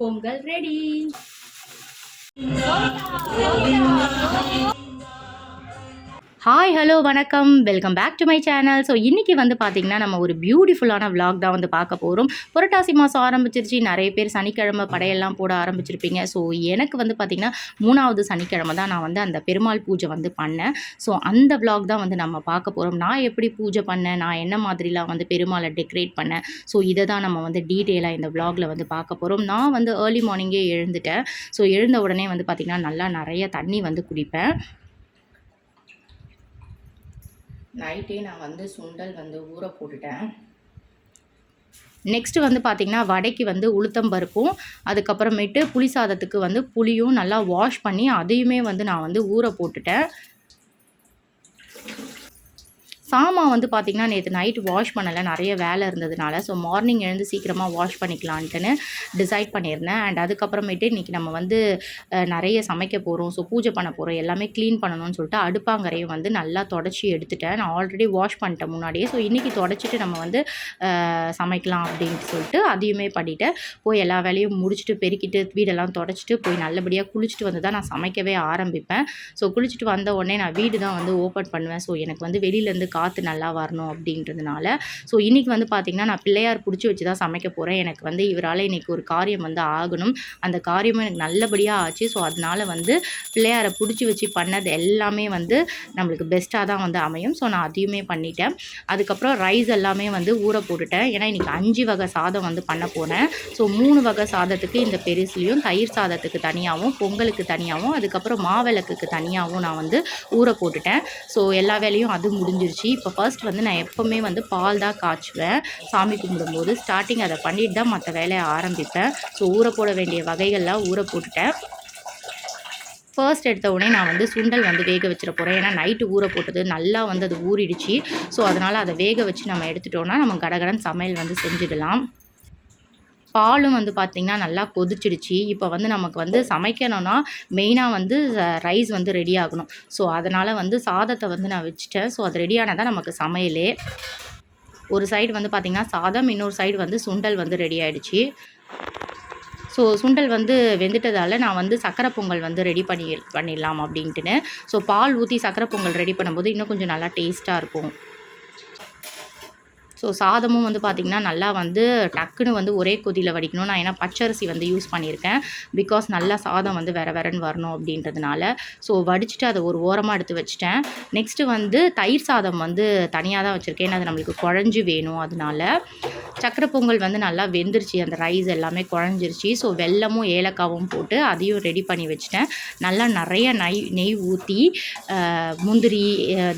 Pongal ready. Hi hello வணக்கம். Welcome back to my channel so இன்றைக்கி வந்து பார்த்திங்கன்னா நம்ம ஒரு பியூட்டிஃபுல்லான vlog தான் வந்து பார்க்க போகிறோம் புரட்டாசி மாதம் ஆரம்பிச்சிருச்சு. நிறைய பேர் சனிக்கிழமை படையெல்லாம் போட ஆரம்பிச்சிருப்பீங்க. ஸோ எனக்கு வந்து பார்த்திங்கன்னா மூணாவது சனிக்கிழமை தான் நான் வந்து அந்த பெருமாள் பூஜை வந்து பண்ணேன். ஸோ அந்த vlog தான் வந்து நம்ம பார்க்க போகிறோம் நான் எப்படி பூஜை பண்ணேன்? நான் என்ன மாதிரிலாம் வந்து பெருமாளை டெக்கரேட் பண்ணேன்? ஸோ இதை தான் நம்ம வந்து டீட்டெயிலாக இந்த vlogல வந்து பார்க்க போகிறோம் நான் வந்து ஏர்லி மார்னிங்கே எழுந்துட்டேன். ஸோ எழுந்த உடனே வந்து பார்த்திங்கன்னா நல்லா நிறைய தண்ணி வந்து குடிப்பேன். நைட்டே நான் வந்து சுண்டல் வந்து ஊற போட்டுட்டேன். நெக்ஸ்ட்டு வந்து பார்த்திங்கன்னா வடைக்கு வந்து உளுத்தம் பருப்பும் அதுக்கப்புறமேட்டு புளி சாதத்துக்கு வந்து புளியும் நல்லா வாஷ் பண்ணி அதையுமே வந்து நான் வந்து ஊற போட்டுட்டேன். சாமான் வந்து பார்த்திங்கன்னா நேற்று நைட் வாஷ் பண்ணலை நிறைய வேலை இருந்ததுனால. ஸோ மார்னிங் எழுந்து சீக்கிரமாக வாஷ் பண்ணிக்கலான்ட்டுன்னு டிசைட் பண்ணியிருந்தேன். அண்ட் அதுக்கப்புறமேட்டு இன்றைக்கி நம்ம வந்து நிறைய சமைக்க போகிறோம் ஸோ பூஜை பண்ண போகிறோம் எல்லாமே க்ளீன் பண்ணணும்னு சொல்லிட்டு அடுப்பாங்கரையும் வந்து நல்லா தொடச்சி எடுத்துட்டேன். நான் ஆல்ரெடி வாஷ் பண்ணிட்டேன் முன்னாடியே. ஸோ இன்றைக்கி தொடச்சிட்டு நம்ம வந்து சமைக்கலாம் அப்படின்ட்டு சொல்லிட்டு அதையுமே பண்ணிவிட்டேன் போய் எல்லா வேலையும் முடிச்சுட்டு பெருக்கிட்டு வீடெல்லாம் தொடச்சிட்டு போய் நல்லபடியாக குளிச்சுட்டு வந்து தான் நான் சமைக்கவே ஆரம்பிப்பேன். ஸோ குளிச்சுட்டு வந்த உடனே நான் வீடு தான் வந்து ஓப்பன் பண்ணுவேன். ஸோ எனக்கு வந்து வெளியிலேருந்து காற்று நல்லா வரணும் அப்படின்றதுனால. ஸோ இன்றைக்கி வந்து பார்த்திங்கன்னா நான் பிள்ளையார் பிடிச்சி வச்சு தான் சமைக்க போகிறேன் எனக்கு வந்து இவரால் இன்றைக்கி ஒரு காரியம் வந்து ஆகணும். அந்த காரியமும் எனக்கு நல்லபடியாக ஆச்சு. ஸோ அதனால வந்து பிள்ளையாரை பிடிச்சி வச்சு பண்ணது எல்லாமே வந்து நம்மளுக்கு பெஸ்ட்டாக தான் வந்து அமையும். ஸோ நான் அதையுமே பண்ணிட்டேன். அதுக்கப்புறம் ரைஸ் எல்லாமே வந்து ஊற போட்டுட்டேன். ஏன்னா இன்றைக்கி அஞ்சு வகை சாதம் வந்து பண்ண போகிறேன் ஸோ மூணு வகை சாதத்துக்கு இந்த பெருசுலேயும் தயிர் சாதத்துக்கு தனியாகவும் பொங்கலுக்கு தனியாகவும் அதுக்கப்புறம் மாவிளக்குக்கு தனியாகவும் நான் வந்து ஊற போட்டுட்டேன். ஸோ எல்லா வேலையும் அது முடிஞ்சிருச்சு. இப்போ ஃபர்ஸ்ட் வந்து நான் எப்போவுமே வந்து பால் தான் காய்ச்சுவேன். சாமி கும்பிடும்போது ஸ்டார்டிங் அதை பண்ணிட்டு தான் மற்ற வேலையை ஆரம்பிப்பேன். ஸோ ஊற போட வேண்டிய வகைகள்லாம் ஊற போட்டுட்டேன். ஃபர்ஸ்ட் எடுத்த உடனே நான் வந்து சுண்டல் வந்து வேக வச்சிட போகிறேன் ஏன்னா நைட்டு ஊற போட்டது நல்லா வந்து அது ஊறிடுச்சு. ஸோ அதனால் அதை வேக வச்சு நம்ம எடுத்துட்டோன்னா நம்ம கடகடன் சமையல் வந்து செஞ்சிடலாம். பாலும் வந்து பார்த்திங்கன்னா நல்லா கொதிச்சிடுச்சு. இப்போ வந்து நமக்கு வந்து சமைக்கணும்னா மெயினாக வந்து ரைஸ் வந்து ரெடி ஆகணும். ஸோ அதனால் வந்து சாதத்தை வந்து நான் வச்சுட்டேன். ஸோ அது ரெடியானதான் நமக்கு சமையலே. ஒரு சைடு வந்து பார்த்திங்கன்னா சாதம் இன்னொரு சைடு வந்து சுண்டல் வந்து ரெடி ஆகிடுச்சு ஸோ சுண்டல் வந்து வெந்துட்டதால் நான் வந்து சக்கரை பொங்கல் வந்து ரெடி பண்ணி பண்ணிடலாம் அப்படின்ட்டுன்னு. ஸோ பால் ஊற்றி சக்கரை பொங்கல் ரெடி பண்ணும்போது இன்னும் கொஞ்சம் நல்லா டேஸ்ட்டாக இருக்கும். ஸோ சாதமும் வந்து பார்த்திங்கன்னா நல்லா வந்து டக்குன்னு வந்து ஒரே கொதியில் வடிக்கணும். நான் ஏன்னா பச்சரிசி வந்து யூஸ் பண்ணியிருக்கேன். பிகாஸ் நல்லா சாதம் வந்து வேற வேறன்னு வரணும் அப்படின்றதுனால. ஸோ வடிச்சிட்டு அதை ஒரு ஓரமாக எடுத்து வச்சுட்டேன். நெக்ஸ்ட்டு வந்து தயிர் சாதம் வந்து தனியாக தான் வச்சுருக்கேன். ஏன்னா அது நம்மளுக்கு குழஞ்சு வேணும் அதனால. சக்கரை பொங்கல் வந்து நல்லா வெந்துருச்சு. அந்த ரைஸ் எல்லாமே குழஞ்சிருச்சு. ஸோ வெல்லமும் ஏலக்காவும் போட்டு அதையும் ரெடி பண்ணி வச்சுட்டேன். நல்லா நிறைய நெய் நெய் ஊற்றி முந்திரி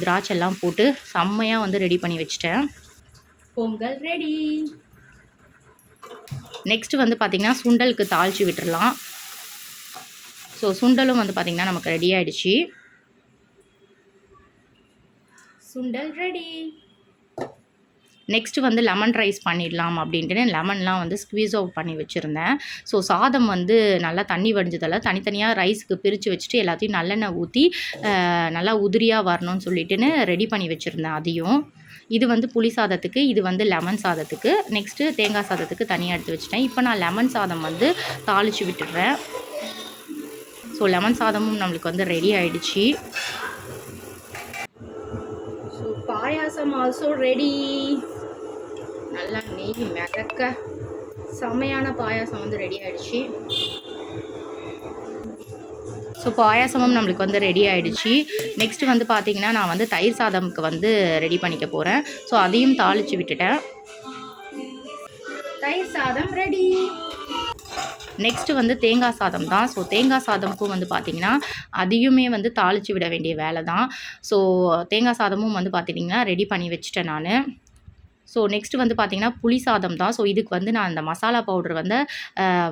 திராட்சை எல்லாம் போட்டு செம்மையாக வந்து ரெடி பண்ணி வச்சுட்டேன். பொங்கல் ரெடி நெக்ஸ்ட் வந்து பார்த்திங்கன்னா சுண்டலுக்கு தாளித்து விட்டுறலாம். ஸோ சுண்டலும் வந்து பார்த்திங்கன்னா நமக்கு ரெடி ஆயிடுச்சு. சுண்டல் ரெடி நெக்ஸ்ட் வந்து லெமன் ரைஸ் பண்ணிடலாம் அப்படின்ட்டு லெமன்லாம் வந்து ஸ்க்வீஸ் அவுட் பண்ணி வச்சுருந்தேன். ஸோ சாதம் வந்து நல்லா தண்ணி வடிஞ்சதால் தனித்தனியாக ரைஸுக்கு பிரித்து வச்சுட்டு எல்லாத்தையும் நல்லெண்ணெய் ஊற்றி நல்லா உதிரியாக வரணும்னு சொல்லிட்டுன்னு ரெடி பண்ணி வச்சுருந்தேன் அதையும். இது வந்து புளி சாதத்துக்கு இது வந்து லெமன் சாதத்துக்கு. நெக்ஸ்ட்டு தேங்காய் சாதத்துக்கு தனியாக எடுத்து வச்சுட்டேன். இப்போ நான் லெமன் சாதம் வந்து தாளித்து விட்டுடுறேன். ஸோ லெமன் சாதமும் நம்மளுக்கு வந்து ரெடி ஆயிடுச்சு. ஸோ பாயாசம் ஆல்சோ ரெடி நல்லா நெய் மிதக்க. செமையான பாயாசம் வந்து ரெடி ஆயிடுச்சு. ஸோ பாயாசமும் நம்மளுக்கு வந்து ரெடி ஆகிடுச்சு நெக்ஸ்ட் வந்து பார்த்திங்கன்னா நான் வந்து தயிர் சாதம்க்கு வந்து ரெடி பண்ணிக்க போகிறேன் ஸோ அதையும் தாளித்து விட்டுட்டேன். தயிர் சாதம் ரெடி நெக்ஸ்ட்டு வந்து தேங்காய் சாதம் தான். ஸோ தேங்காய் சாதமுக்கும் வந்து பார்த்திங்கன்னா அதையுமே வந்து தாளித்து விட வேண்டிய வேலை தான் ஸோ தேங்காய் சாதமும் வந்து பார்த்திங்கன்னா ரெடி பண்ணி வச்சுட்டேன் நான். ஸோ நெக்ஸ்ட் வந்து பார்த்திங்கன்னா புளி சாதம் தான். ஸோ இதுக்கு வந்து நான் அந்த மசாலா பவுடர் வந்து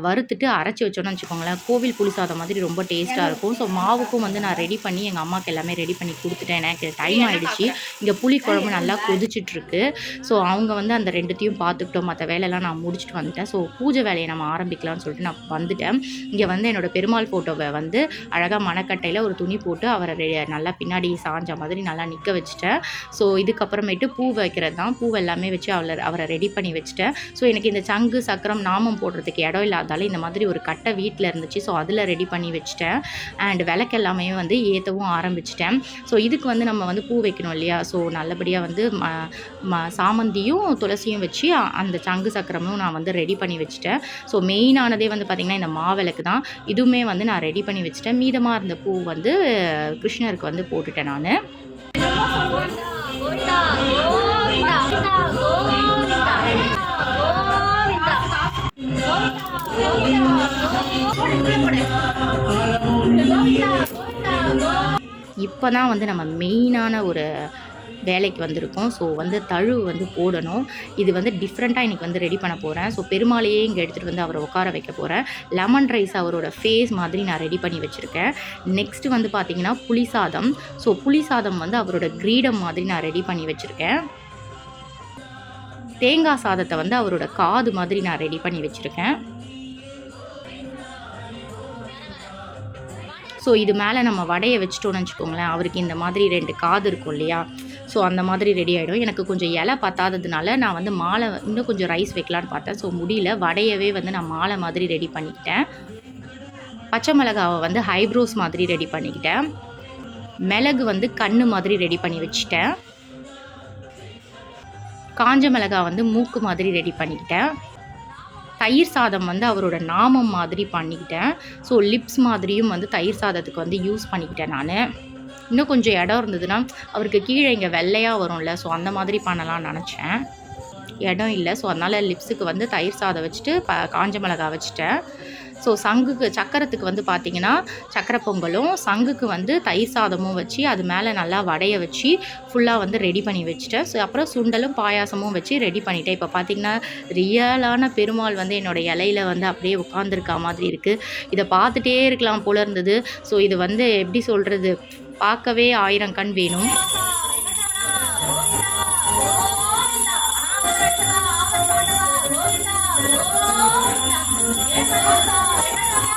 வறுத்துட்டு அரைச்சி வச்சோன்னு வச்சுக்கோங்களேன். கோவில் புளி சாதம் மாதிரி ரொம்ப டேஸ்ட்டாக இருக்கும். ஸோ மாவுக்கும் வந்து நான் ரெடி பண்ணி எங்கள் அம்மாவுக்கு எல்லாமே ரெடி பண்ணி கொடுத்துட்டேன். எனக்கு டைம் ஆயிடுச்சு. இங்கே புளி குழம்பு நல்லா கொதிச்சிட்ருக்கு. ஸோ அவங்க வந்து அந்த ரெண்டுத்தையும் பார்த்துக்கிட்டோம் மற்ற வேலையெல்லாம் நான் முடிச்சுட்டு வந்துட்டேன். ஸோ பூஜை வேலையை நம்ம ஆரம்பிக்கலாம்னு சொல்லிட்டு நான் வந்துட்டேன். இங்கே வந்து என்னோட பெருமாள் ஃபோட்டோவை வந்து அழகாக மணக்கட்டையில் ஒரு துணி போட்டு அவரை நல்லா பின்னாடி சாஞ்ச மாதிரி நல்லா நிற்க வச்சுட்டேன். ஸோ இதுக்கப்புறமேட்டு பூ வைக்கிறது தான் பூ எல்லாமே வச்சு அவளை அவரை ரெடி பண்ணி வச்சுட்டேன். ஸோ எனக்கு இந்த சங்கு சக்கரம் நாமம் போடுறதுக்கு இடம் இல்லாதால இந்த மாதிரி ஒரு கட்டை வீட்டில் இருந்துச்சு. ஸோ அதில் ரெடி பண்ணி வச்சுட்டேன். அண்ட் விளக்கு எல்லாமே வந்து ஏற்றவும் ஆரம்பிச்சிட்டேன். ஸோ இதுக்கு வந்து நம்ம வந்து பூ வைக்கணும் இல்லையா? ஸோ நல்லபடியாக வந்து ம ம சாமந்தியும் துளசியும் வச்சு அந்த சங்கு சக்கரமும் நான் வந்து ரெடி பண்ணி வச்சுட்டேன். ஸோ மெயினானதே வந்து பார்த்திங்கன்னா இந்த மாவிளக்கு தான். இதுவுமே வந்து நான் ரெடி பண்ணி வச்சுட்டேன். மீதமாக இருந்த பூ வந்து கிருஷ்ணருக்கு வந்து போட்டுட்டேன் நான். இப்போ தான் வந்து நம்ம மெயினான ஒரு வேலைக்கு வந்திருக்கோம். ஸோ வந்து தழு வந்து போடணும். இது வந்து டிஃப்ரெண்ட்டாக இன்றைக்கி வந்து ரெடி பண்ண போகிறேன் ஸோ பெருமாளையே இங்கே எடுத்துகிட்டு வந்து அவரை உட்கார வைக்க போகிறேன் லெமன் ரைஸ் அவரோட ஃபேஸ் மாதிரி நான் ரெடி பண்ணி வச்சுருக்கேன். நெக்ஸ்ட்டு வந்து பார்த்திங்கன்னா புளி சாதம். ஸோ புளி சாதம் வந்து அவரோட கிரீடம் மாதிரி நான் ரெடி பண்ணி வச்சுருக்கேன். தேங்காய் சாதத்தை வந்து அவரோட காது மாதிரி நான் ரெடி பண்ணி வச்சுருக்கேன். ஸோ இது மேலே நம்ம வடையை வச்சிட்டோம்னு வச்சுக்கோங்களேன். அவருக்கு இந்த மாதிரி ரெண்டு காது இருக்கும் இல்லையா? ஸோ அந்த மாதிரி ரெடி ஆகிடும் எனக்கு கொஞ்சம் இலை பத்தாததுனால நான் வந்து மாலை இன்னும் கொஞ்சம் ரைஸ் வைக்கலான்னு பார்த்தேன். ஸோ முடியல. வடையவே வந்து நான் மாலை மாதிரி ரெடி பண்ணிக்கிட்டேன். பச்சை மிளகாவை வந்து ஹைப்ரோஸ் மாதிரி ரெடி பண்ணிக்கிட்டேன். மிளகு வந்து கண்ணு மாதிரி ரெடி பண்ணி வச்சுட்டேன். காஞ்ச மிளகா வந்து மூக்கு மாதிரி ரெடி பண்ணிக்கிட்டேன். தயிர் சாதம் வந்து அவரோட நாமம் மாதிரி பண்ணிக்கிட்டேன். ஸோ லிப்ஸ் மாதிரியும் வந்து தயிர் சாதத்துக்கு வந்து யூஸ் பண்ணிக்கிட்டேன் நான். இன்னும் கொஞ்சம் இடம் இருந்ததுன்னா அவருக்கு கீழே இங்கே வெள்ளையாக வரும்ல ஸோ அந்த மாதிரி பண்ணலாம்னு நினச்சேன். இடம் இல்லை ஸோ அதனால் லிப்ஸுக்கு வந்து தயிர் சாதம் வச்சுட்டு ப காஞ்ச மிளகா வச்சுட்டேன். ஸோ சங்குக்கு சக்கரத்துக்கு வந்து பார்த்திங்கன்னா சக்கரை பொங்கலும் சங்குக்கு வந்து தயிர் சாதமும் வச்சு அது மேலே நல்லா வடைய வச்சு ஃபுல்லாக வந்து ரெடி பண்ணி வச்சுட்டேன். ஸோ அப்புறம் சுண்டலும் பாயாசமும் வச்சு ரெடி பண்ணிட்டேன். இப்போ பார்த்திங்கன்னா ரியலான பெருமாள் வந்து என்னோட இலையில வந்து அப்படியே உட்காந்துருக்கா மாதிரி இருக்குது இதை பார்த்துட்டே இருக்கலாம் போல இருந்தது. ஸோ இது வந்து எப்படி சொல்கிறது பார்க்கவே ஆயிரம் கண் வேணும்.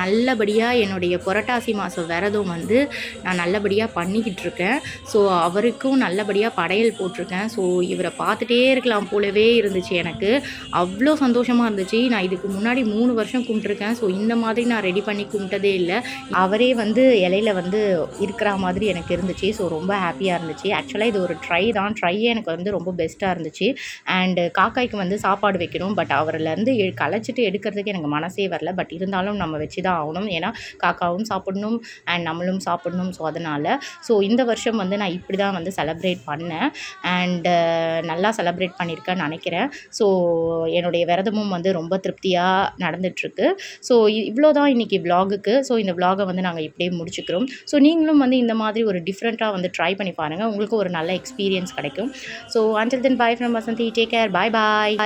நல்லபடியாக என்னுடைய புரட்டாசி மாதம் விரதம் வந்து நான் நல்லபடியாக பண்ணிக்கிட்டு இருக்கேன் ஸோ அவருக்கும் நல்லபடியாக படையல் போட்டிருக்கேன். ஸோ இவரை பார்த்துட்டே இருக்கலாம் போலவே இருந்துச்சு எனக்கு. அவ்வளோ சந்தோஷமாக இருந்துச்சு. நான் இதுக்கு முன்னாடி மூணு வருஷம் கும்பிட்டுருக்கேன். ஸோ இந்த மாதிரி நான் ரெடி பண்ணி கும்பிட்டதே இல்லை. அவரே வந்து இலையில வந்து இருக்கிற மாதிரி எனக்கு இருந்துச்சு. ஸோ ரொம்ப ஹாப்பியாக இருந்துச்சு. ஆக்சுவலாக இது ஒரு ட்ரை தான். ட்ரையே எனக்கு வந்து ரொம்ப பெஸ்ட்டாக இருந்துச்சு. அண்டு காக்காய்க்கு வந்து சாப்பாடு வைக்கணும். பட் அவரிலேருந்து களைச்சிட்டு எடுக்கிறதுக்கு எனக்கு மனசே வரல. பட் இருந்தாலும் நம்ம வச்சு தான் ஆகணும். ஏன்னா காக்காவும் சாப்பிடணும் அண்ட் நம்மளும் சாப்பிடணும். ஸோ அதனால் ஸோ இந்த வருஷம் வந்து நான் இப்படி தான் வந்து செலப்ரேட் பண்ணேன். அண்டு நல்லா செலப்ரேட் பண்ணியிருக்கேன்னு நினைக்கிறேன். ஸோ என்னுடைய விரதமும் வந்து ரொம்ப திருப்தியாக நடந்துகிட்ருக்கு ஸோ இவ்வளோ தான் இன்றைக்கி விலாகுக்கு ஸோ இந்த விலாகை வந்து நாங்கள் இப்படியே முடிச்சுக்கிறோம். ஸோ நீங்களும் வந்து இந்த மாதிரி ஒரு டிஃப்ரெண்ட்டாக வந்து ட்ரை பண்ணி பாருங்கள் உங்களுக்கு ஒரு நல்ல எக்ஸ்பீரியன்ஸ் கிடைக்கும். So until then bye from Vasanthi. Take care bye bye